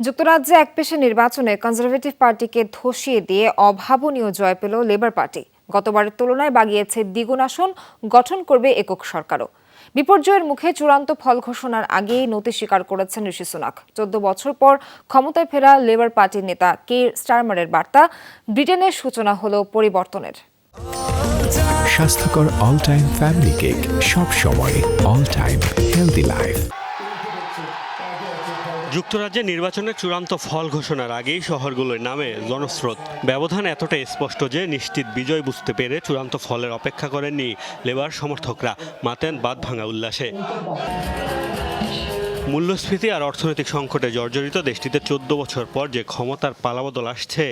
যুক্তরাজ্যে একপেশে নির্বাচনে কনজারভেটিভ পার্টিকে ধসিয়ে দিয়ে অভাবনীয় জয় পেল লেবার পার্টি। গতবারের তুলনায় বাগিয়েছে দ্বিগুণ আসন, গঠন করবে একক সরকারও। বিপর্যয়ের মুখে চূড়ান্ত ফল ঘোষণার আগেই নতি স্বীকার করেছেন ঋষি সুনাক। চোদ্দ বছর পর ক্ষমতায় ফেরা লেবার পার্টির নেতা কে স্টারমারের বার্তা, ব্রিটেনের সূচনা হলো পরিবর্তনের। স্বাস্থ্যকর অল টাইম ফ্যামিলি কেক সব সময় অল টাইম হেলদি লাইফ যুক্তরাজ্যে নির্বাচনের চূড়ান্ত ফল ঘোষণার আগেই শহরগুলোর নামে জনস্রোত। ব্যবধান এতটাই স্পষ্ট যে নিশ্চিত বিজয় বুঝতে পেরে চূড়ান্ত ফলের অপেক্ষা করেননি লেবার সমর্থকরা, মাতেন বাদ ভাঙা উল্লাসে। মূল্যস্ফীতি আর অর্থনৈতিক সংকটে জর্জরিত দেশটিতে চোদ্দ বছর পর যে ক্ষমতার পালাবদল আসছে,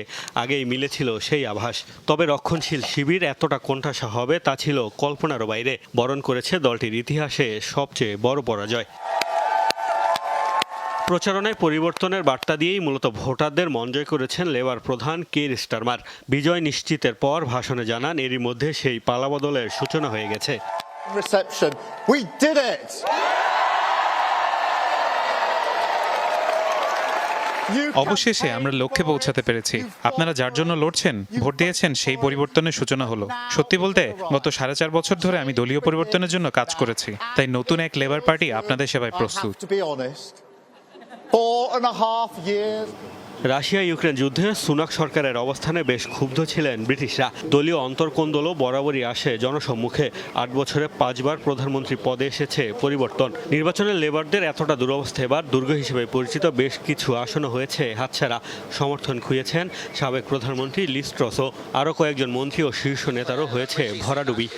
আগেই মিলেছিল সেই আভাস। তবে রক্ষণশীল শিবির এতটা কোণঠাসা হবে তা ছিল কল্পনারও বাইরে, বরণ করেছে দলটির ইতিহাসে সবচেয়ে বড় পরাজয়। প্রচারণায় পরিবর্তনের বার্তা দিয়েই মূলত ভোটারদের মন জয় করেছেন লেবার প্রধান কের স্টারমার। বিজয় নিশ্চিতের পর ভাষণে জানান এরই মধ্যে সেই পালাবদলের সূচনা হয়ে গেছে। Reception. We did it! অবশেষে আমরা লক্ষ্যে পৌঁছাতে পেরেছি। আপনারা যার জন্য লড়ছেন ভোট দিয়েছেন সেই পরিবর্তনের সূচনা হলো। সত্যি বলতে গত সাড়ে চার বছর ধরে আমি দলীয় পরিবর্তনের জন্য কাজ করেছি। তাই নতুন এক লেবার পার্টি আপনাদের সেবায় প্রস্তুত। Four and a half years. Russia, Ukraine যুদ্ধে সুনাক সরকারের অবস্থানে বেশ ক্ষুব্ধ ছিলেন ব্রিটিশরা। দলীয় অন্তর্কোন্দলও বরাবরই আসে জনসম্মুখে। আট বছরে পাঁচবার প্রধানমন্ত্রী পদে এসেছে পরিবর্তন। নির্বাচনে লেবারদের এতটা দুরবস্থা এবার দুর্গ হিসেবে পরিচিত বেশ কিছু আসনও হয়েছে হাতছাড়া। সমর্থন খুঁয়েছেন সাবেক প্রধানমন্ত্রী লিস্ট্রসও আরও কয়েকজন মন্ত্রী ও শীর্ষ নেতারও হয়েছে ভরাডুবি।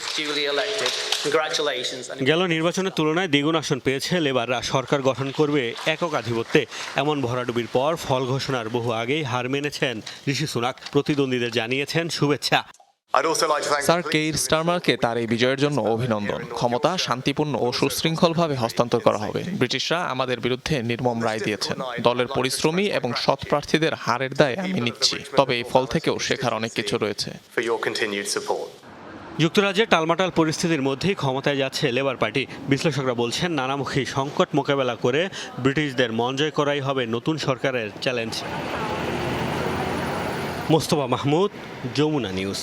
গেল নির্বাচনের তুলনায় দ্বিগুণ আসন পেয়েছে লেবাররা। সরকার গঠন করবে একক আধিপত্যে। এমন ভরাডুবির পর ফল ঘোষণার বহু আগেই হার মেনেছেন ঋষি সুনাক। প্রতিদ্বন্দ্বীদের জানিয়েছেন শুভেচ্ছা। স্যার কেইর স্টারমারকে তার এই বিজয়ের জন্য অভিনন্দন। ক্ষমতা শান্তিপূর্ণ ও সুশৃঙ্খলভাবে হস্তান্তর করা হবে। ব্রিটিশরা আমাদের বিরুদ্ধে নির্মম রায় দিয়েছেন। দলের পরিশ্রমী এবং সৎ প্রার্থীদের হারের দায় আমি নিচ্ছি। তবে এই ফল থেকেও শেখার অনেক কিছু রয়েছে। যুক্তরাজ্যের টালমাটাল পরিস্থিতির মধ্যেই ক্ষমতায় যাচ্ছে লেবার পার্টি। বিশ্লেষকরা বলছেন, নানামুখী সংকট মোকাবেলা করে ব্রিটিশদের মন জয় করাই হবে নতুন সরকারের চ্যালেঞ্জ। মোস্তফা মাহমুদ, যমুনা নিউজ।